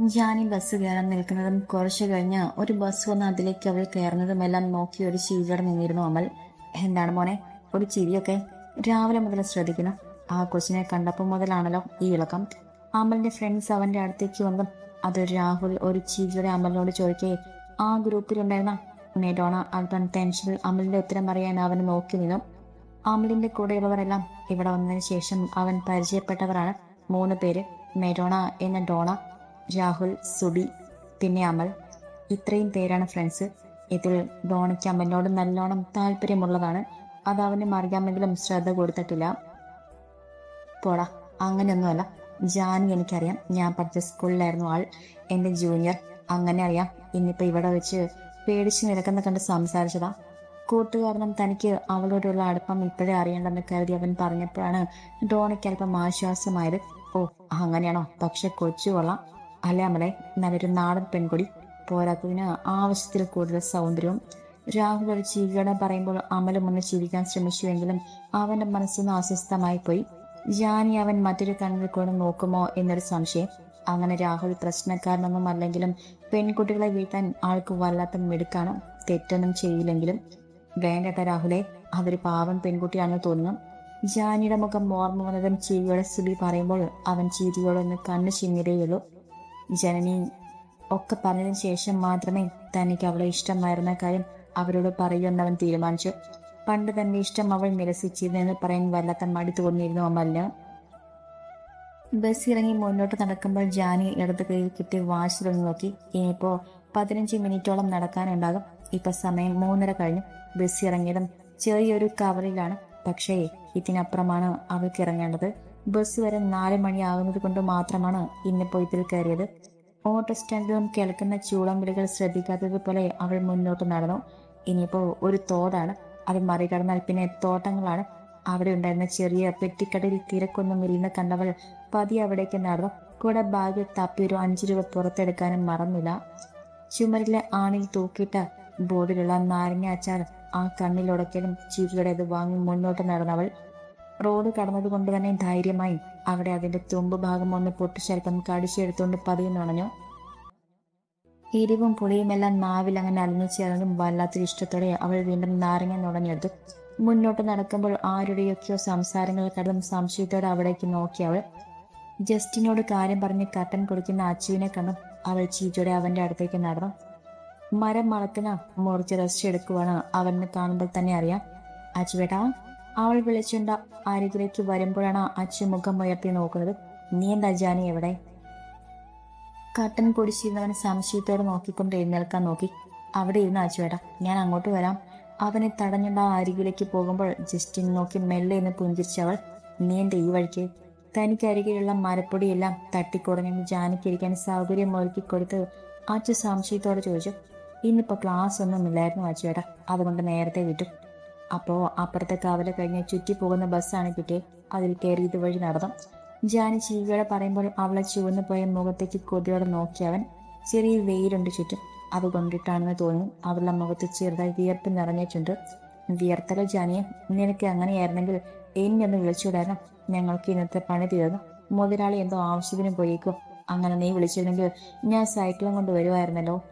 Jani bus കയറാൻ നിൽക്കുന്നതും കുറച്ചു കഴിഞ്ഞ് ഒരു ബസ് വന്ന് അതിലേക്ക് അവൾ കയറുന്നതും എല്ലാം നോക്കി ഒരു ചിരിയോടെ നിന്നിരുന്നു അമൽ. എന്താണ് മോനെ? ഒരു ചിരിയൊക്കെ? രാവിലെ മുതൽ ശ്രദ്ധിക്കുന്നു. ആ കൊച്ചിനെ കണ്ടപ്പോൾ മുതലാണല്ലോ ഈ ഇളക്കം. അമലിന്റെ ഫ്രണ്ട്സ് അവന്റെ അടുത്തേക്ക് വന്നു. അത് രാഹുൽ ഒരു ചിരിയോടെ അമലിനോട് ചോദിക്കേ ആ ഗ്രൂപ്പിലുണ്ടായിരുന്ന നെഡോണ അൽപ്പം ടെൻഷനിൽ അമലിന്റെ ഉത്തരം അറിയാൻ അവന് നോക്കി നിന്നു. അമലിന്റെ കൂടെയുള്ളവരെല്ലാം ഇവിടെ വന്നതിന് ശേഷം അവൻ പരിചയപ്പെട്ടവരാണ് മൂന്ന് പേര് മെഡോണ എന്ന ഡോണ രാഹുൽ സുബി പിന്നെ അമൽ. ഇത്രയും പേരാണ് ഫ്രണ്ട്സ് ഇതിൽ ഡോണയ്ക്ക് അമലിനോട് നല്ലോണം താല്പര്യമുള്ളതാണ്. അത് അവനും അറിയാമെങ്കിലും ശ്രദ്ധ കൊടുത്തിട്ടില്ല. പോടാ അങ്ങനെയൊന്നുമല്ല. ജാനു എനിക്കറിയാം. ഞാൻ പഠിച്ച സ്കൂളിലായിരുന്നു ആൾ. എന്റെ ജൂനിയർ അങ്ങനെ അറിയാം. ഇന്നിപ്പോൾ ഇവിടെ വെച്ച് പേടിച്ച് നിരക്കുന്ന കണ്ട് സംസാരിച്ചതാ. കൂട്ടുകാരനും തനിക്ക് അവളോടുള്ള അടുപ്പം ഇപ്പോഴേ അറിയണ്ടെന്ന് കരുതി അവൻ പറഞ്ഞപ്പോഴാണ് ഡോണയ്ക്ക് അല്പം ആശ്വാസമായത്. ഓ അങ്ങനെയാണോ? പക്ഷെ കൊച്ചു കൊള്ളാം. അല്ലേ അമ്മളെ നല്ലൊരു നാടൻ പെൺകുടി പോരാത്തതിന് ആവശ്യത്തിൽ കൂടുതൽ സൗന്ദര്യവും രാഹുൽ ഒരു ചീകട പറയുമ്പോൾ അമലും ഒന്ന് ചിരിക്കാൻ ശ്രമിച്ചുവെങ്കിലും അവന്റെ മനസ്സൊന്ന് അസ്വസ്ഥമായി പോയി. ജാനി അവൻ മറ്റൊരു കണ്ണിൽ കൂടെ നോക്കുമോ എന്നൊരു സംശയം. അങ്ങനെ രാഹുൽ പ്രശ്നക്കാരനൊന്നും അല്ലെങ്കിലും പെൺകുട്ടികളെ വീട്ടാൻ ആൾക്ക് വല്ലാത്ത മിടുക്കാണ്. തെറ്റൊന്നും ചെയ്യില്ലെങ്കിലും വേണ്ടട്ട രാഹുലെ അതൊരു പാവം പെൺകുട്ടിയാണെന്ന് തോന്നുന്നു. ജാനിയുടെ മുഖം ഓർമ്മ വന്നതും ചിരിയോടെ സ്ഥിതി പറയുമ്പോൾ അവൻ ചിരിയോടെ ഒന്ന് കണ്ണു ചിമ്മിരയുള്ളൂ ജനനി ഒക്കെ പറഞ്ഞതിന് ശേഷം മാത്രമേ തനിക്ക് അവളെ ഇഷ്ടമായിരുന്ന കാര്യം അവരോട് പറയുമെന്ന് തീരുമാനിച്ചു. പണ്ട് തന്റെ ഇഷ്ടം അവൾ നിരസിച്ചിരുന്നെന്ന് പറയാൻ വല്ലാത്ത മടി തോന്നിയിരുന്നു അമലിന് ബസ് ഇറങ്ങി മുന്നോട്ട് നടക്കുമ്പോൾ ജാനി ഇടത് കയ്യിൽ കിട്ടി വാച്ചിലൊന്ന് നോക്കി. ഇനിയിപ്പോ പതിനഞ്ച് മിനിറ്റോളം നടക്കാനുണ്ടാകും. ഇപ്പൊ സമയം മൂന്നര കഴിഞ്ഞു. ബസ് ഇറങ്ങിയതും ചെറിയൊരു കവറിലാണ്. പക്ഷേ ഇതിനപ്പുറമാണ് അവൾക്ക് ഇറങ്ങേണ്ടത്. ബസ് വരെ നാല് മണിയാകുന്നത് കൊണ്ട് മാത്രമാണ് ഇന്നിപ്പോൾ ഇതിൽ കയറിയത്. ഓട്ടോ സ്റ്റാൻഡിലും കേൾക്കുന്ന ചൂളം വിളികൾ ശ്രദ്ധിക്കാത്തതുപോലെ അവൾ മുന്നോട്ട് നടന്നു. ഇനിയിപ്പോൾ ഒരു തോടാണ്. അത് മറികടന്നാൽ പിന്നെ തോട്ടങ്ങളാണ്. അവിടെ ഉണ്ടായിരുന്ന ചെറിയ പെട്ടിക്കടയിൽ തിരക്കൊന്നും ഇല്ലെന്ന് കണ്ടവൾ പതി അവിടേക്ക് നടന്നു. കൂടെ ബാഗിൽ തപ്പി ഒരു അഞ്ചു രൂപ പുറത്തെടുക്കാനും മറന്നില്ല. ചുമരിലെ ആണിൽ തൂക്കിയിട്ട ബോർഡിലുള്ള നാരങ്ങ അച്ചാർ ആ കണ്ണിലുടക്കലും ചിരിയുടെ അത് വാങ്ങി മുന്നോട്ട് നടന്നവൾ റോഡ് കടന്നതുകൊണ്ട് തന്നെ ധൈര്യമായി അവിടെ അതിന്റെ തുമ്പ് ഭാഗം ഒന്ന് പൊട്ടിച്ചൽപ്പം കടിച്ചെടുത്തുകൊണ്ട് പതിയെ നുണഞ്ഞു. എരിവും പുളിയുമെല്ലാം നാവിൽ അങ്ങനെ അലിഞ്ഞു ചേർന്നതും വല്ലാത്തൊരു ഇഷ്ടത്തോടെ അവൾ വീണ്ടും നാരങ്ങ നുണഞ്ഞെടുത്തു. മുന്നോട്ട് നടക്കുമ്പോൾ ആരുടെയൊക്കെയോ സംസാരങ്ങൾ കടന്നും സംശയത്തോടെ അവിടേക്ക് നോക്കി അവൾ. ജസ്റ്റിനോട് കാര്യം പറഞ്ഞ് കട്ടൻ കുടിക്കുന്ന അച്ചുവിനെ കണ്ടും. അവൾ ചീച്ചോടെ അവന്റെ അടുത്തേക്ക് നടന്നു. മരം മളക്കുന്ന മുറിച്ച് റെസ്റ്റ് എടുക്കുവാണ് അവനെ കാണുമ്പോൾ തന്നെ അറിയാം. അച്ചുവേട്ടാ അവൾ വിളിച്ചുണ്ട അരികിലേക്ക് വരുമ്പോഴാണ് അച്ഛൻ മുഖം ഉയർത്തി നോക്കുന്നത്. നീ എന്താ ജാനി എവിടെ? കട്ടൻ പൊടിച്ചിരുന്നവൻ സംശയത്തോടെ നോക്കിക്കൊണ്ട് എഴുന്നേൽക്കാൻ നോക്കി. അവിടെ ഇരുന്ന് അച്ചുവേട്ടാ ഞാൻ അങ്ങോട്ട് വരാം. അവനെ തടഞ്ഞുണ്ട അരികിലേക്ക് പോകുമ്പോൾ ജസ്റ്റിൻ നോക്കി മെല്ലെ എന്ന് പുഞ്ചിരിച്ചവൾ നീ എന്റെ ഈ വഴിക്ക്? തനിക്ക് തനിക്കരികിലുള്ള മരപ്പൊടിയെല്ലാം തട്ടിക്കുടഞ്ഞു ജാനിക്കിരിക്കാൻ സൗകര്യം ഒരുക്കി കൊടുത്ത് അച്ഛ സംശയത്തോടെ ചോദിച്ചു. ഇന്നിപ്പോൾ ക്ലാസ് ഒന്നും ഇല്ലായിരുന്നു അച്ചുവേട്ടാ അതുകൊണ്ട് നേരത്തെ വിട്ടു. അപ്പോ അപ്പുറത്തെ കാവല കഴിഞ്ഞ് ചുറ്റി പോകുന്ന ബസ്സാണ് കിട്ടിയത് അതിൽ കയറി ഇതുവഴി നടന്നു. ജാനി ചീവയോടെ പറയുമ്പോൾ അവളെ ചുവന്നു പോയ മുഖത്തേക്ക് കൊതിയോടെ നോക്കിയവൻ ചെറിയ വെയിലുണ്ട് ചുറ്റും. അത് കൊണ്ടിട്ടാണെന്ന് തോന്നുന്നു. അവളുടെ മുഖത്ത് ചെറുതായി വിയർപ്പ് നിറഞ്ഞിട്ടുണ്ട് വിയർത്തല ജാനിയെ നിനക്ക് അങ്ങനെയായിരുന്നെങ്കിൽ എന്നെ ഒന്ന് വിളിച്ചുവിടാനും ഞങ്ങൾക്ക് ഇന്നത്തെ പണി തീർന്നു. മുതലാളി എന്തോ ആവശ്യത്തിന് പോയേക്കും? അങ്ങനെ നീ വിളിച്ചിരുന്നെങ്കിൽ ഞാൻ സൈക്കിളും കൊണ്ട് വരുമായിരുന്നല്ലോ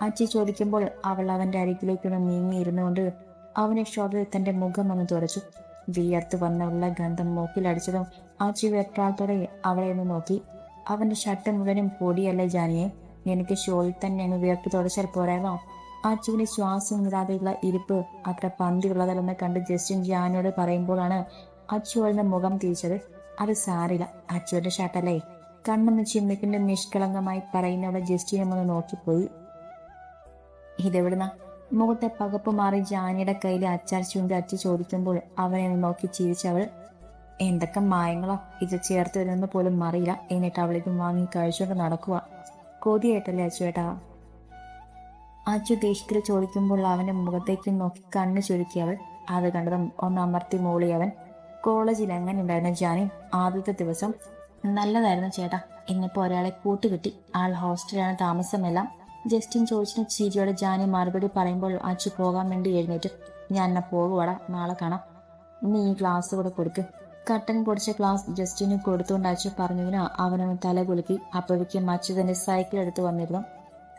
അച്ചി ചോദിക്കുമ്പോൾ അവൾ അവന്റെ അരികിലേക്കൊന്ന് നീങ്ങിയിരുന്നുകൊണ്ട് അവനെ ഷോട്ടിൽ തന്റെ മുഖം ഒന്ന് തുറച്ചു. വിയർത്ത് വന്നുള്ള ഗന്ധം മൂക്കിലടിച്ചതും അച്ചി വെപ്രാളത്തോടെ അവളെ ഒന്ന് നോക്കി. അവന്റെ ഷർട്ട് മുഴുവനും പൊടിയല്ലേ ജാനിയെ? നിനക്ക് ഷോളിൽ തന്നെ അങ്ങ് വിയർത്ത് തുടച്ചാൽ പോരായോ ആ ചുവിന് ശ്വാസം വിടാതെയുള്ള ഇരിപ്പ് അത്ര പന്തിയുള്ളതല്ലെന്ന് കണ്ട് ജസ്റ്റിൻ ജാനിയോട് പറയുമ്പോഴാണ് അച്ചു അവളുടെ മുഖം തിരിച്ചത്. അത് സാരില്ല. അച്ചുവിന്റെ ഷർട്ടല്ലേ? കണ്ണെന്ന് ചിമ്മിക്കിന്റെ നിഷ്കളങ്കമായി പറയുന്നവളെ ജസ്റ്റിനെ ഒന്ന് നോക്കിപ്പോയി. ഇതെവിടുന്ന മുഖത്തെ പകപ്പ് മാറി ജാനിയുടെ കയ്യിലെ അച്ചാർ ചൂണ്ടി അച്ചു ചോദിക്കുമ്പോൾ അവനെ നോക്കി ചിരിച്ചവൾ എന്തൊക്കെ മായങ്ങളോ? ഇത് ചേർത്ത് വരുമെന്ന് പോലും അറിയില്ല എന്നിട്ട് അവളേക്കും വാങ്ങി കഴിച്ചുകൊണ്ട് നടക്കുക കൊതിയായിട്ടല്ലേ അച്ചുവേട്ടാ അച്ചു ദേഷ്യത്തിൽ ചോദിക്കുമ്പോൾ അവന്റെ മുഖത്തേക്ക് നോക്കി കണ്ണ് ചുരുക്കിയവൾ അത് കണ്ടതും ഒന്ന് അമർത്തി മൂളിയവൻ കോളേജിൽ എങ്ങനെ ഉണ്ടായിരുന്നു ജാനി? ആദ്യത്തെ ദിവസം? നല്ലതായിരുന്നു ചേട്ടാ. ഇന്നിപ്പോ ഒരാളെ കൂട്ടുകിട്ടി. ആൾ ഹോസ്റ്റലാണ് താമസമെല്ലാം. ജസ്റ്റിൻ ചോദിച്ചിന് ചിരിയോടെ ജാനി മറുപടി പറയുമ്പോൾ അച്ചു പോകാൻ വേണ്ടി എഴുന്നേറ്റ്. ഞാൻ എന്നാ പോകുവാടാ നാളെ കാണാം. നീ ഈ ക്ലാസ് കൂടെ കൊടുക്ക്. കട്ടൻ പൊടിച്ച ക്ലാസ് ജസ്റ്റിന് കൊടുത്തുകൊണ്ട് അച്ചു പറഞ്ഞതിന് അവനൊന്ന് തല കുലുക്കി. അപ്പോഴേക്കും അച്ചു തന്നെ സൈക്കിൾ എടുത്ത് വന്നിരുന്നു.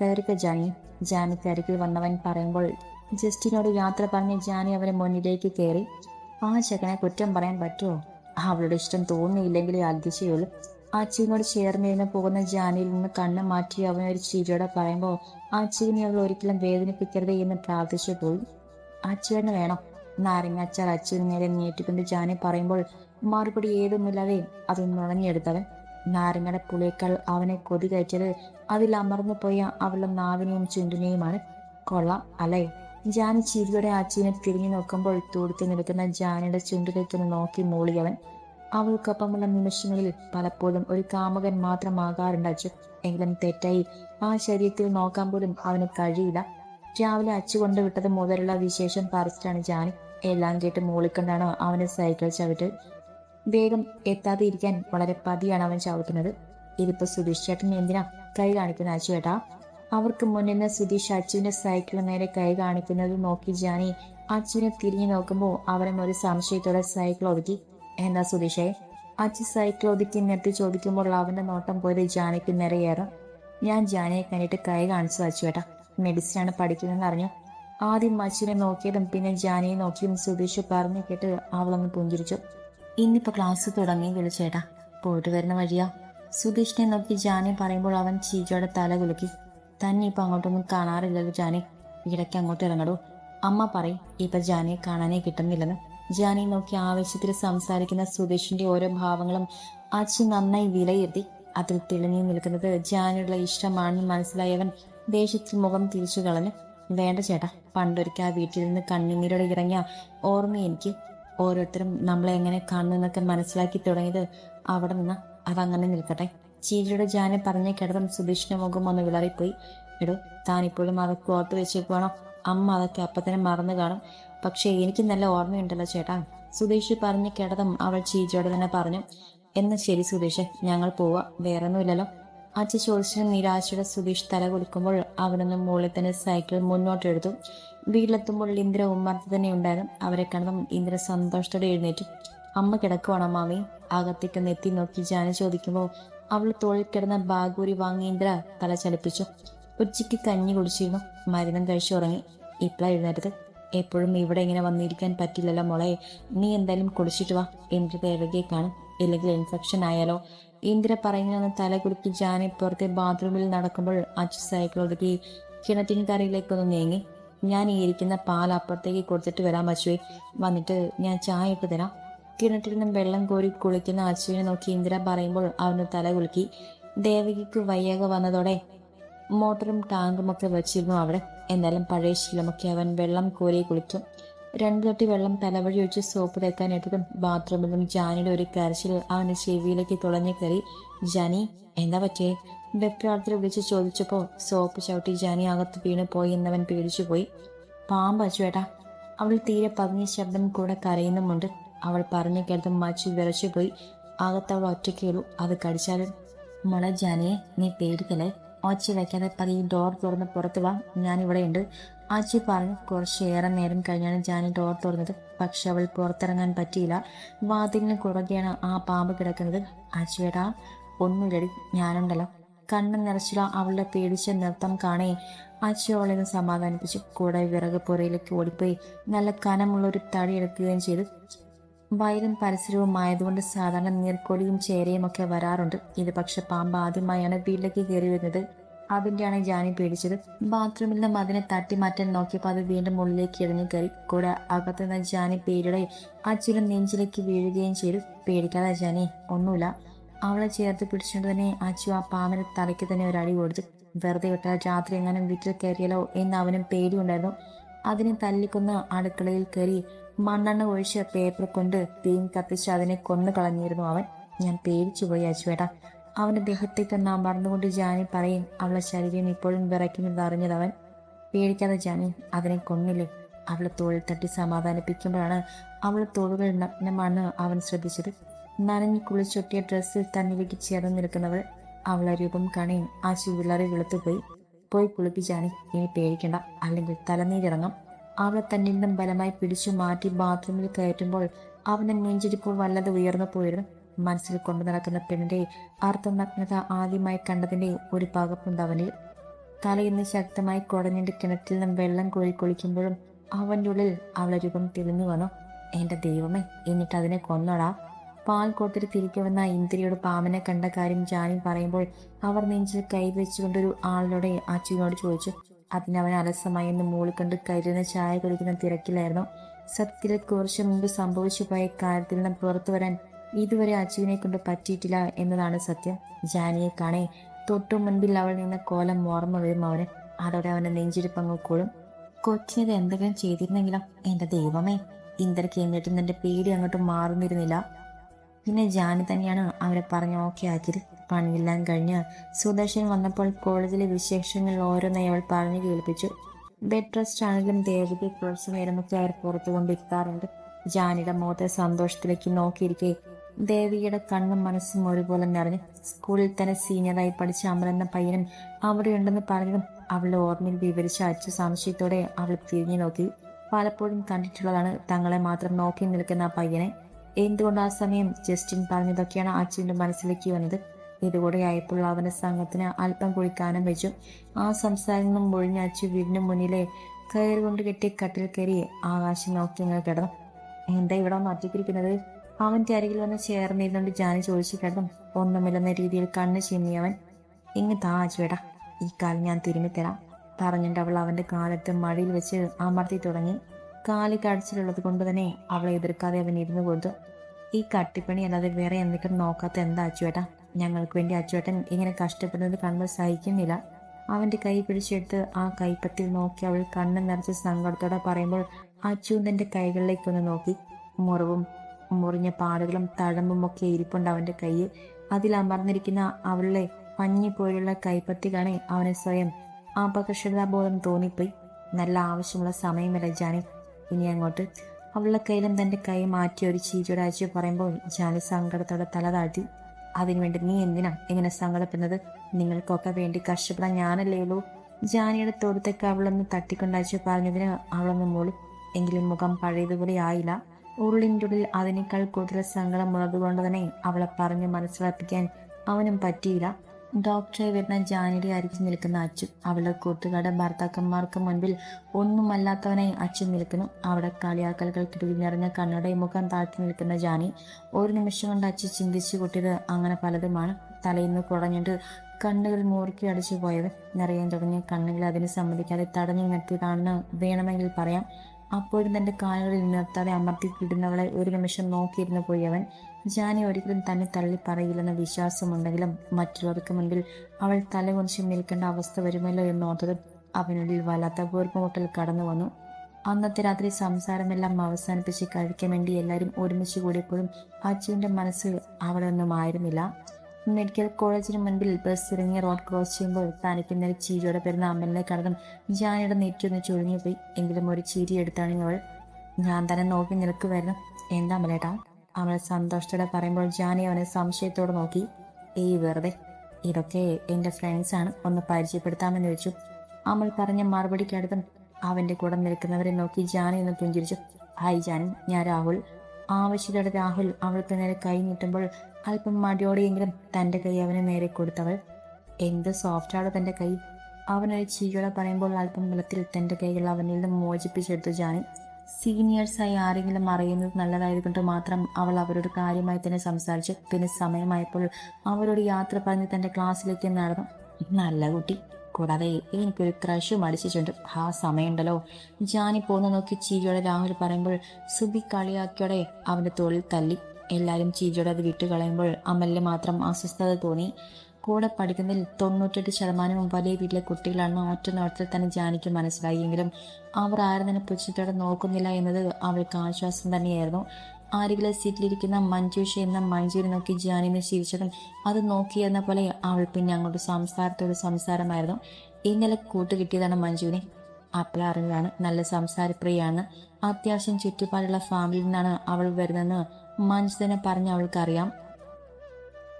കയറിക്ക ജാനി. ജാനി തിരക്കിൽ വന്നവൻ പറയുമ്പോൾ ജസ്റ്റിനോട് യാത്ര പറഞ്ഞ് ജാനി അവനെ മുന്നിലേക്ക് കയറി. ആ ചെക്കനെ കുറ്റം പറയാൻ പറ്റുമോ? അവളുടെ ഇഷ്ടം തോന്നിയില്ലെങ്കിലേ അതിശയുള്ളൂ ചേർന്ന് ചേർന്നിരുന്ന് പോകുന്ന ജാനിയിൽ നിന്ന് കണ്ണ് മാറ്റി അവൻ ഒരു ചിരിയോടെ പറയുമ്പോൾ ആച്ചിനെ അവൾ ഒരിക്കലും വേദനിപ്പിക്കരുത് എന്ന് പ്രാർത്ഥിച്ചു പോയി. അച്ചുവിന് വേണം. നാരങ്ങാച്ചാർ അച്ചുവിന് നേരെ നീട്ടിക്കൊണ്ട് ജാനി പറയുമ്പോൾ മറുപടി ഏതൊന്നുമില്ലാതെ അത് നുണഞ്ഞെടുത്തവൻ നാരങ്ങയുടെ പുളിയേക്കാൾ അവനെ കൊതി കയറ്റിയത് അതിൽ അമർന്നു പോയ അവളുടെ നാവിനെയും ചുണ്ടിനെയുമാണ്. കൊള്ളാം അല്ലേ? ജാനി ചിരിയുടെ ആച്ചിനെ തിരിഞ്ഞു നോക്കുമ്പോൾ തൂടുത്തി നിൽക്കുന്ന ജാനിയുടെ ചുണ്ടിലേക്കൊന്ന് നോക്കി മൂളിയവൻ. അവൾക്കൊപ്പമുള്ള നിമിഷങ്ങളിൽ പലപ്പോഴും ഒരു കാമുകൻ മാത്രമാകാറുണ്ട് അച്ചു എങ്കിലും തെറ്റായി. ആ ശരീരത്തിൽ നോക്കാൻ പോലും അവന് കഴിയില്ല. രാവിലെ അച്ചു കൊണ്ടുവിട്ടത് മുതലുള്ള വിശേഷം പറിച്ചിട്ടാണ് ജാനി. എല്ലാം കേട്ട് മൂളിക്കൊണ്ടാണ് അവനെ സൈക്കിൾ ചവിട്ട് വേഗം എത്താതെ ഇരിക്കാൻ വളരെ പതിയാണ് അവൻ ചവിട്ടുന്നത്. ഇതിപ്പോ സുധീഷ് ചേട്ടൻ എന്തിനാ കൈ കാണിക്കുന്ന അച്ചു ചേട്ടാ? അവർക്ക് മുന്നിൽ നിന്ന് സുധീഷ് അച്ചുവിന്റെ സൈക്കിളിന് നേരെ കൈ കാണിക്കുന്നത് നോക്കി ജാനി അച്ചുവിനെ തിരിഞ്ഞു നോക്കുമ്പോൾ അവനും ഒരു സംശയത്തോടെ സൈക്കിൾ ഒതുക്കി. എന്താ സുരേഷേ അച്ഛൻ സൈക്ലോതിക്ക് നിർത്തി ചോദിക്കുമ്പോൾ അവന്റെ നോട്ടം പോയത് ജാനയ്ക്ക് നിറയേറും. ഞാൻ ജാനയെ കണ്ടിട്ട് കൈ കാണിച്ചു അച്ചു മെഡിസിൻ ആണ് പഠിക്കുന്നതെന്ന് അറിഞ്ഞു. ആദ്യം അച്ഛനെ നോക്കിയതും പിന്നെ ജാനയെ നോക്കിയും സുധീഷ് പറഞ്ഞു കേട്ട് അവളൊന്ന് പുഞ്ചിരിച്ചു. ഇന്നിപ്പോ ക്ലാസ് തുടങ്ങി വിളിച്ചേട്ടാ പോയിട്ട് വരുന്ന വഴിയാ. സുധീഷിനെ നോക്കി ജാനി പറയുമ്പോൾ അവൻ ചീജയുടെ തല കുലുക്കി. തന്നെ ഇപ്പൊ അങ്ങോട്ടൊന്നും കാണാറില്ലല്ലോ ജാനി. ഇടയ്ക്ക് അങ്ങോട്ട് ഇറങ്ങടോ. അമ്മ പറയും ഇപ്പൊ ജാനിയെ കാണാനേ കിട്ടുന്നില്ലെന്ന്. ജാനി നോക്കി ആവശ്യത്തിൽ സംസാരിക്കുന്ന സുധീഷിന്റെ ഓരോ ഭാവങ്ങളും അച്ഛൻ നന്നായി വിലയിരുത്തി. അതിൽ തെളിഞ്ഞു നിൽക്കുന്നത് ജാനിയുടെ ഇഷ്ടമാണെന്ന് മനസ്സിലായവൻ ദേഷ്യത്തിൽ മുഖം തിരിച്ചു കളഞ്ഞു. വേണ്ട ചേട്ടാ പണ്ടൊരിക്കൽ ആ വീട്ടിൽ നിന്ന് കണ്ണുനീരോടെ ഇറങ്ങിയ ഓർമ്മ എനിക്ക്. ഓരോരുത്തരും നമ്മളെ എങ്ങനെ എന്നൊക്കെ മനസ്സിലാക്കി തുടങ്ങിയത് അവിടെ നിന്ന്. അതങ്ങനെ നിൽക്കട്ടെ. ചീരിയുടെ ജാനെ പറഞ്ഞ കിടന്നും സുധീഷിന്റെ മുഖം ഒന്ന് വിളറിപ്പോയി. എടോ താനിപ്പോഴും അത് ഓർത്ത് വെച്ചേക്കുവാണോ? അമ്മ അതൊക്കെ അപ്പം തന്നെ മറന്നു കാണും. പക്ഷേ എനിക്ക് നല്ല ഓർമ്മയുണ്ടല്ലോ ചേട്ടാ. സുധീഷ് പറഞ്ഞ് കിടതും അവൾ ചീച്ചിയോട് തന്നെ പറഞ്ഞു. എന്നാ ശരി സുധീഷ് ഞങ്ങൾ പോവാ. വേറൊന്നുമില്ലല്ലോ. അച്ഛ ചോദിച്ച നിരാശയുടെ സുധീഷ് തല കൊടുക്കുമ്പോൾ അവനൊന്ന് മുകളിൽ തന്നെ സൈക്കിൾ മുന്നോട്ടെടുത്തു. വീട്ടിലെത്തുമ്പോൾ ഇന്ദ്ര ഉമ്മർത്ത് തന്നെ ഉണ്ടായിരുന്നു. അവരെ കണ്ടതും ഇന്ദ്ര സന്തോഷത്തോടെ എഴുന്നേറ്റു. അമ്മ കിടക്കുവാണ് മാമി? അകത്തേക്ക് നെത്തി നോക്കി ജാന ചോദിക്കുമ്പോൾ അവൾ തോളിൽ കിടന്ന ബാഗൂരി വാങ്ങി ഇന്ദ്ര തല ചലിപ്പിച്ചു. ഉച്ചയ്ക്ക് കഞ്ഞി കുടിച്ചിരുന്നു. മരുന്നും കഴിച്ചു ഉറങ്ങി. ഇപ്പളാ എഴുന്നേറ്റത്. എപ്പോഴും ഇവിടെ ഇങ്ങനെ വന്നിരിക്കാൻ പറ്റില്ലല്ലോ മോളെ. നീ എന്തായാലും കുടിച്ചിട്ട് വാ. ഇന്ദ്ര ദേവകയെ കാണും ഇല്ലെങ്കിൽ ഇൻഫെക്ഷൻ ആയാലോ. ഇന്ദിര പറയുന്ന തല കുലുക്കി ജാനി പുറത്തെ ബാത്റൂമിൽ നടക്കുമ്പോൾ അച്ഛ സൈക്കിൾ ഒതുക്കി കിണറ്റിൻ കരയിലേക്കൊന്ന് നീങ്ങി. ഞാൻ ഈ ഇരിക്കുന്ന പാൽ അപ്പുറത്തേക്ക് കൊടുത്തിട്ട് വരാൻ പറ്റുവേ വന്നിട്ട് ഞാൻ ചായ ഇട്ട് തരാം. കിണറ്റിൽ നിന്നും വെള്ളം കോരി കുളിക്കുന്ന അച്ചുവിനെ നോക്കി ഇന്ദിര പറയുമ്പോൾ അവന് തല കുലുക്കി. ദേവകിക്ക് വയ്യാകെ വന്നതോടെ മോട്ടറും ടാങ്കും ഒക്കെ വെച്ചിരുന്നു അവിടെ. എന്നാലും പഴയ ശീലമൊക്കെ അവൻ വെള്ളം കോരി കുളിച്ചു രണ്ടു തൊട്ടി വെള്ളം തലവഴി ഒഴിച്ച് സോപ്പ് തേക്കാൻ ഇട്ടതും ബാത്റൂമിലും ജാനിയുടെ ഒരു കരച്ചിൽ അവന്റെ ചെവിയിലേക്ക് തുളഞ്ഞു കയറി. ജാനി എന്താ പറ്റേ വെപ്രാളത്തിൽ വിളിച്ച് ചോദിച്ചപ്പോൾ സോപ്പ് ചവിട്ടി ജാനി അകത്ത് വീണ് പോയി എന്നവൻ പേടിച്ചു പോയി പാമ്പ് അച്ചുവേട്ടാ അവൾ തീരെ പതിഞ്ഞ ശബ്ദം കൂടെ കരയുന്നുമുണ്ട്. അവൾ പറഞ്ഞു കേട്ടതും മച്ചു വിറച്ചു പോയി അകത്ത് അവൾ ഒറ്റയ്ക്കുള്ളൂ അത് കടിച്ചാലും മോളെ ജാനിയെ നീ പേടിക്കല്ലേ? ഒച്ച വയ്ക്കാതെ പതിയെ ഡോർ തുറന്ന് പുറത്തു വാ. ഞാൻ ഇവിടെയുണ്ട് ആച്ചി പറഞ്ഞു കുറച്ചേറെ നേരം കഴിഞ്ഞാണ് ജാനി ഡോർ തുറന്നത്. പക്ഷെ അവൾ പുറത്തിറങ്ങാൻ പറ്റിയില്ല. വാതിലിന് കുറുകെയാണ് ആ പാമ്പ് കിടക്കുന്നത്. ആച്ചിയേടാ ഒന്നുമില്ലടി ഞാനുണ്ടല്ലോ. കണ്ണ് നിറച്ചില്ല അവളുടെ പേടിച്ച നൃത്തം കാണേ. ആച്ചി അവളെ സമാധാനിപ്പിച്ചു കൂടെ വിറക് പുറയിലേക്ക് ഓടിപ്പോയി. നല്ല കനമുള്ള ഒരു തടി എടുക്കുകയും ചെയ്തു. വയലും പരിസരവും ആയതുകൊണ്ട് സാധാരണ നീർക്കോലിയും ചേരയും ഒക്കെ വരാറുണ്ട്. ഇത് പക്ഷെ പാമ്പ് ആദ്യമായാണ് വീട്ടിലേക്ക് കയറി വരുന്നത്. അതിന്റെയാണ് ജാനി പേടിച്ചത്. ബാത്റൂമിൽ നിന്നും അതിനെ തട്ടി മാറ്റാൻ നോക്കിയപ്പോൾ അത് വീണ്ടും ഉള്ളിലേക്ക് ഇറങ്ങി കയറി. കൂടെ അകത്തുനിന്ന് ജാനി പേടിയുടെ അച്ഛനും നെഞ്ചിലേക്ക് വീഴുകയും ചെയ്തു. പേടിക്കാതെ ജാനി ഒന്നുമില്ല. അവളെ ചേർത്ത് പിടിച്ചുകൊണ്ട് തന്നെ അച്ചു ആ പാമ്പിന് തലയ്ക്ക് തന്നെ ഒരു അടി കൊടുത്തു. വെറുതെ വിട്ടാൽ രാത്രി എങ്ങാനും വീട്ടിൽ കയറിയാലോ എന്ന് അവനും പേടിയുണ്ടായിരുന്നു. അതിനെ തല്ലിക്കൊന്ന് അടുക്കളയിൽ കയറി മണ്ണെണ്ണ ഒഴിച്ച പേപ്പർ കൊണ്ട് തീൻ കത്തിച്ച് അതിനെ കൊന്നു കളഞ്ഞിരുന്നു അവൻ. ഞാൻ പേടിച്ചു പോയി അച്ചുവേട്ടാ അവന്റെ ദേഹത്തേക്ക് നാം അമർന്നുകൊണ്ട് ജാനി പറയും അവളെ ശരീരം ഇപ്പോഴും വിറയ്ക്കുന്നത് അറിഞ്ഞതവൻ പേടിക്കാതെ ജാനി അതിനെ കൊന്നില്ലേ? അവളെ തോളിൽ തട്ടി സമാധാനിപ്പിക്കുമ്പോഴാണ് അവളെ തോളുകൾ നഗ്നമാണ് അവൻ ശ്രദ്ധിച്ചത്. നനഞ്ഞു കുളിച്ചൊട്ടിയ ഡ്രസ്സിൽ തന്നിലേക്ക് ചേർന്ന് നിൽക്കുന്നവൾ അവളെ രൂപം കണയും ആ ചുവിളറി വെളുത്തുപോയി. പോയി കുളിപ്പിച്ചാണ് ഇനി പേടിക്കണ്ട. അല്ലെങ്കിൽ തലനീരിറങ്ങും. അവളെ തന്നിൽ നിന്നും ബലമായി പിടിച്ചു മാറ്റി ബാത്റൂമിൽ കയറ്റുമ്പോൾ അവനെ നെഞ്ചിരിപ്പോൾ വല്ലത് ഉയർന്നു പോയിരുന്നു. മനസ്സിൽ കൊണ്ടു നടക്കുന്ന പെണ്ണിന്റെ അർത്ഥനഗ്നത ആദ്യമായി കണ്ടതിന്റെ ഒരു പകപ്പുണ്ട് അവനിൽ. തലയിന്ന് ശക്തമായി കുടഞ്ഞിന്റെ കിണറ്റിൽ നിന്നും വെള്ളം കോരി കുളിക്കുമ്പോഴും അവന്റെ ഉള്ളിൽ അവളെ രൂപം തെളിഞ്ഞു വന്നു. എന്റെ ദൈവമേ എന്നിട്ട് അതിനെ കൊന്നോടാ. പാൽ കോട്ടിൽ തിരികെ വന്ന ഇന്ദ്രിയോട് പാമ്പനെ കണ്ട കാര്യം ജാനി പറയുമ്പോൾ അവർ നെഞ്ചിൽ കൈവച്ചുകൊണ്ടൊരു ആളിലൂടെ അച്ഛനോട് ചോദിച്ചു. അതിനവൻ അലസമായി എന്ന് മൂളിക്കണ്ട് കരുതുന്ന ചായ കുടിക്കുന്ന തിരക്കിലായിരുന്നു. സത്യത്തിൽ കുറച്ച് മുമ്പ് സംഭവിച്ചു പോയ കാര്യത്തിൽ നിന്ന് പുറത്തു വരാൻ ഇതുവരെ അച്ചുവിനെ കൊണ്ട് പറ്റിയിട്ടില്ല എന്നതാണ് സത്യം. ജാനിയെ കാണേ തൊട്ടു മുൻപിൽ അവൾ നിന്ന കോലം ഓർമ്മ വരും അവന്. അതോടെ അവന്റെ നെഞ്ചിരിപ്പങ്ങ് കൂടും കൊച്ചിനത് എന്തെങ്കിലും ചെയ്തിരുന്നെങ്കിലോ? എന്റെ ദൈവമേ ഇന്ദ്രക്ക് എന്നിട്ടും എന്റെ പേടി അങ്ങോട്ട് മാറുന്നിരുന്നില്ല. പിന്നെ ജാനി തന്നെയാണ് അവരെ പറഞ്ഞ് ഓക്കെ ആക്കിയത്. പണിയെല്ലാം കഴിഞ്ഞ് സുദർശൻ വന്നപ്പോൾ കോളേജിലെ വിശേഷങ്ങൾ ഓരോന്നായി അവൾ പറഞ്ഞു കേൾപ്പിച്ചു. ബെഡ് റെസ്റ്റ് ആണെങ്കിലും ദേവിക്ക് കുറച്ചു നേരമൊക്കെ അവർ ജാനിയുടെ മുഖത്തെ സന്തോഷത്തിലേക്ക് നോക്കിയിരിക്കെ. ദേവിയുടെ കണ്ണും മനസ്സും ഒരുപോലെ നിറഞ്ഞു സ്കൂളിൽ തന്നെ സീനിയറായി പഠിച്ച അമൽ എന്ന പയ്യനും അവിടെയുണ്ടെന്ന് പറഞ്ഞതും അവളുടെ ഓർമ്മയിൽ വിവരിച്ച അച്ചു സംശയത്തോടെ അവൾ തിരിഞ്ഞു നോക്കി. പലപ്പോഴും കണ്ടിട്ടുള്ളതാണ് തങ്ങളെ മാത്രം നോക്കി നിൽക്കുന്ന ആ പയ്യനെ. എന്തുകൊണ്ട് ആ സമയം ജസ്റ്റിൻ പറഞ്ഞതൊക്കെയാണ് അച്ഛന്റെ മനസ്സിലേക്ക് വന്നത്? ഇതുകൂടെ ആയപ്പോൾ അവന് സംഘത്തിന് അല്പം കുളിക്കാനും വെച്ചു. ആ സംസാരങ്ങളും മുഴിഞ്ഞാച്ചു വീടിന് മുന്നിലെ കയർ കൊണ്ട് കെട്ടി കട്ടിൽ കയറി ആകാശം നോക്കി അങ്ങ് കിടന്നു. എന്താ ഇവിടെ മാറ്റിക്കിരിക്കുന്നത് അവന്റെ അരികിൽ വന്ന് ചേർന്നിരുന്നുകൊണ്ട് ജാനി ചോദിച്ചു കിടന്നു. ഒന്നുമില്ലെന്ന രീതിയിൽ കണ്ണ് ചിമ്മിയവൻ ഇങ്ങ് താ ഈ കാലം ഞാൻ തിരുമ്മിത്തരാം പറഞ്ഞിട്ട് അവൾ അവന്റെ കാലത്ത് മടിയിൽ വെച്ച് അമർത്തി തുടങ്ങി. കാലി കടച്ചിലുള്ളത് കൊണ്ട് തന്നെ അവളെ എതിർക്കാതെ അവൻ ഇരുന്ന് കൊടുത്തു. ഈ കട്ടിപ്പണി അല്ലാതെ വേറെ എന്തെങ്കിലും നോക്കാത്ത എന്താ അച്ചുവേട്ടാ ഞങ്ങൾക്ക് വേണ്ടി അച്ചുവേട്ടൻ ഇങ്ങനെ കഷ്ടപ്പെടുന്നത് കാണുമ്പോൾ സഹിക്കുന്നില്ല. അവന്റെ കൈ പിടിച്ചെടുത്ത് ആ കൈപ്പത്തിൽ നോക്കി അവൾ കണ്ണ് നിറച്ച് സങ്കടത്തോടെ പറയുമ്പോൾ അച്ചു തന്റെ കൈകളിലേക്കൊന്ന് നോക്കി. മുറിവും മുറിഞ്ഞ പാടുകളും തഴമ്പും ഒക്കെ ഇരിപ്പുണ്ട് അവന്റെ കയ്യിൽ. അതിൽ അമർന്നിരിക്കുന്ന അവളുടെ പഞ്ഞി പോലുള്ള കൈപ്പത്തി കാണി അവനെ സ്വയം അപകർഷതാബോധം തോന്നിപ്പോയി. നല്ല ആവശ്യമുള്ള സമയമല്ല ജാനി. ഇനി അങ്ങോട്ട്. അവളുടെ കയ്യിലും തന്റെ കൈ മാറ്റി ഒരു ചീച്ചോടെ അയച്ചു പറയുമ്പോൾ ജാനി സങ്കടത്തോടെ തല താഴ്ത്തി. അതിനുവേണ്ടി നീ എന്തിനാ ഇങ്ങനെ സങ്കടപ്പെടുന്നത്? നിങ്ങൾക്കൊക്കെ വേണ്ടി കഷ്ടപ്പെടാൻ ഞാനല്ലേ ഉള്ളൂ. ജാനിയുടെ തൊടുത്തൊക്കെ അവളൊന്ന് തട്ടിക്കൊണ്ടയച്ചു പറഞ്ഞതിന് അവളൊന്ന് മൂളി. എങ്കിലും മുഖം പഴയതുപോലെ ആയില്ല. ഉള്ളിന്റെ ഉള്ളിൽ അതിനേക്കാൾ കൂടുതൽ സങ്കടമുള്ളതുകൊണ്ട് തന്നെ അവളെ പറഞ്ഞ് മനസ്സിലാപ്പിക്കാൻ അവനും പറ്റിയില്ല. ഡോക്ടറെ വരുന്ന ജാനിയുടെ അരികിൽ നിൽക്കുന്ന അച്ചു അവളുടെ കൂട്ടുകാരുടെ ഭർത്താക്കന്മാർക്ക് മുൻപിൽ ഒന്നുമല്ലാത്തവനായി അച്ചു നിൽക്കുന്നു. അവിടെ കളിയാക്കലുകൾക്കിടയിൽ നിറഞ്ഞ കണ്ണുടെ മുഖം താഴ്ത്തി നിൽക്കുന്ന ജാനി ഒരു നിമിഷം കൊണ്ട് അച്ചു ചിന്തിച്ചു കൂട്ടിയത് അങ്ങനെ പലതുമാണ്. തലയിന്ന് കുടഞ്ഞിട്ട് കണ്ണുകൾ മൂർക്കി അടിച്ചു പോയത് നിറയാൻ തുടങ്ങിയ കണ്ണുകൾ അതിനെ സമ്മതിക്കാതെ തടഞ്ഞു നിർത്തിയതാണെന്ന് വേണമെങ്കിൽ പറയാം. അപ്പോഴും തന്റെ കാലുകളിൽ നിർത്താതെ അമർത്തി കിടുന്നവളെ ഒരു നിമിഷം നോക്കിയിരുന്നു പോയി അവൻ. ജാനി ഒരിക്കലും തന്നെ തള്ളി പറയില്ലെന്ന വിശ്വാസമുണ്ടെങ്കിലും മറ്റുള്ളവർക്ക് മുൻപിൽ അവൾ തലകുനിച്ച് നിൽക്കേണ്ട അവസ്ഥ വരുമല്ലോ എന്നോർത്തത് അവനുള്ളിൽ വല്ലാത്ത വീർപ്പുമുട്ടൽ കടന്നു വന്നു. അന്നത്തെ രാത്രി സംസാരമെല്ലാം അവസാനിപ്പിച്ച് കഴിക്കാൻ വേണ്ടി എല്ലാവരും ഒരുമിച്ച് കൂടിയപ്പോഴും അച്ഛന്റെ മനസ്സ് അവിടെ ഒന്നും ആയിരുന്നില്ല. മെഡിക്കൽ കോളേജിന് മുൻപിൽ ബസ് ഇറങ്ങി റോഡ് ക്രോസ് ചെയ്യുമ്പോൾ തനിക്ക് ഇന്നലെ ചീരിയോടെ പെരുന്ന അമ്മനെ കടന്നും ജാനിയുടെ നെറ്റിയൊന്ന് ചുരുങ്ങിപ്പോയി. എങ്കിലും ഒരു ചീരി എടുത്താണ് അവൾ. ഞാൻ തന്നെ നോക്കി നിൽക്കുമായിരുന്നു എന്താ അമലേട്ടാ? അവൾ സന്തോഷത്തോടെ പറയുമ്പോൾ ജാനി അവനെ സംശയത്തോടെ നോക്കി. ഏയ് വെറുതെ. ഇതൊക്കെ എന്റെ ഫ്രണ്ട്സാണ് ഒന്ന് പരിചയപ്പെടുത്താമെന്ന് വെച്ചു. അമൽ പറഞ്ഞ മറുപടിക്കടുത്തും അവന്റെ കൂടെ നിൽക്കുന്നവരെ നോക്കി ജാനി ഒന്ന് പുഞ്ചിരിച്ചു. ഹായ് ജാനി. ഞാൻ രാഹുൽ. ആവശ്യത്തോടെ രാഹുൽ അവൾക്ക് നേരെ കൈ നീട്ടുമ്പോൾ അല്പം മടിയോടെയെങ്കിലും തന്റെ കൈ അവനെ നേരെ കൊടുത്തവൾ. എന്ത് സോഫ്റ്റാണ് തന്റെ കൈ? അവനൊരു ചീയോടെ പറയുമ്പോൾ അല്പം വെള്ളത്തിൽ തന്റെ കൈകൾ അവനിൽ നിന്ന് മോചിപ്പിച്ചെടുത്തു ജാനി. സീനിയേഴ്സായി ആരെങ്കിലും അറിയുന്നത് നല്ലതായതുകൊണ്ട് മാത്രം അവൾ അവരോട് കാര്യമായി തന്നെ സംസാരിച്ചു. പിന്നെ സമയമായപ്പോൾ അവരോട് യാത്ര പറഞ്ഞ് തന്റെ ക്ലാസ്സിലേക്ക് നടന്നു. നല്ല കുട്ടി. കൂടാതെ എനിക്കൊരു ക്രഷും അടിച്ചിട്ടുണ്ട്. ആ സമയമുണ്ടല്ലോ. ജാനി പോന്ന് നോക്കി ചീരിയോടെ രാഹുൽ പറയുമ്പോൾ സുബി കളിയാക്കിയോടെ അവന്റെ തോളിൽ തല്ലി. എല്ലാവരും ചീരിയോടെ അത് വിട്ടുകളയുമ്പോൾ അമലിന് മാത്രം അസ്വസ്ഥത തോന്നി. കൂടെ പഠിക്കുന്നതിൽ തൊണ്ണൂറ്റെട്ട് ശതമാനം വലിയ വീട്ടിലെ കുട്ടികളാണ് ഒറ്റ നോട്ടത്തിൽ തന്നെ ജാനിക്ക് മനസ്സിലായെങ്കിലും അവർ ആരും തന്നെ പുച്ഛത്തോടെ നോക്കുന്നില്ല എന്നത് അവൾക്ക് ആശ്വാസം തന്നെയായിരുന്നു. ആരെങ്കിലും സീറ്റിലിരിക്കുന്ന മഞ്ജുഷ എന്ന മഞ്ജുവിനെ നോക്കി ജാനിനെ ശീലിച്ചതും അത് നോക്കിയെന്ന പോലെ അവൾ പിന്നെ അങ്ങോട്ട് സംസാരത്തോട് സംസാരമായിരുന്നു. ഇന്നലെ കൂട്ട് കിട്ടിയതാണ് മഞ്ജുവിനെ. അപ്പോൾ അറിഞ്ഞതാണ് നല്ല സംസാരപ്രിയാണ്. അത്യാവശ്യം ചുറ്റുപാടുള്ള ഫാമിലിയിൽ നിന്നാണ് അവൾ വരുന്നതെന്ന് മഞ്ജു തന്നെ പറഞ്ഞ് അവൾക്കറിയാം.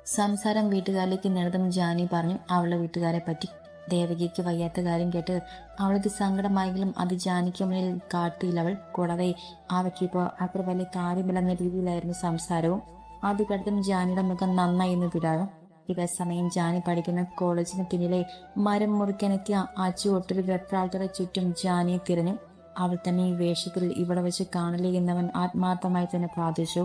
സംസാരം വീട്ടുകാരിലേക്ക് നേടുന്ന ജാനി പറഞ്ഞു അവളുടെ വീട്ടുകാരെ പറ്റി. ദേവകിക്ക് വയ്യാത്ത കാര്യം കേട്ട് അവൾക്ക് സങ്കടമായെങ്കിലും അത് ജാനിക്ക് മുന്നിൽ കാട്ടിയില്ല അവൾ കൂടാതെ അവയ്ക്കിപ്പോൾ അത്ര വലിയ കാര്യമില്ലെന്ന രീതിയിലായിരുന്നു സംസാരവും. അത് കടത്തും ജാനിയുടെ മുഖം നന്നായി എന്ന് വിടാകും ഇതേ സമയം ജാനി പഠിക്കുന്ന കോളേജിന് പിന്നിലെ മരം മുറിക്കാനെത്തിയ അച്ചു ഒട്ടൊരു വെപ്രാൾത്തയുടെ ചുറ്റും ജാനിയെ തിരഞ്ഞു. അവൾ തന്നെ ഈ വേഷത്തിൽ ഇവിടെ വെച്ച് കാണില്ലേ എന്നവൻ ആത്മാർത്ഥമായി തന്നെ പ്രാർത്ഥിച്ചു.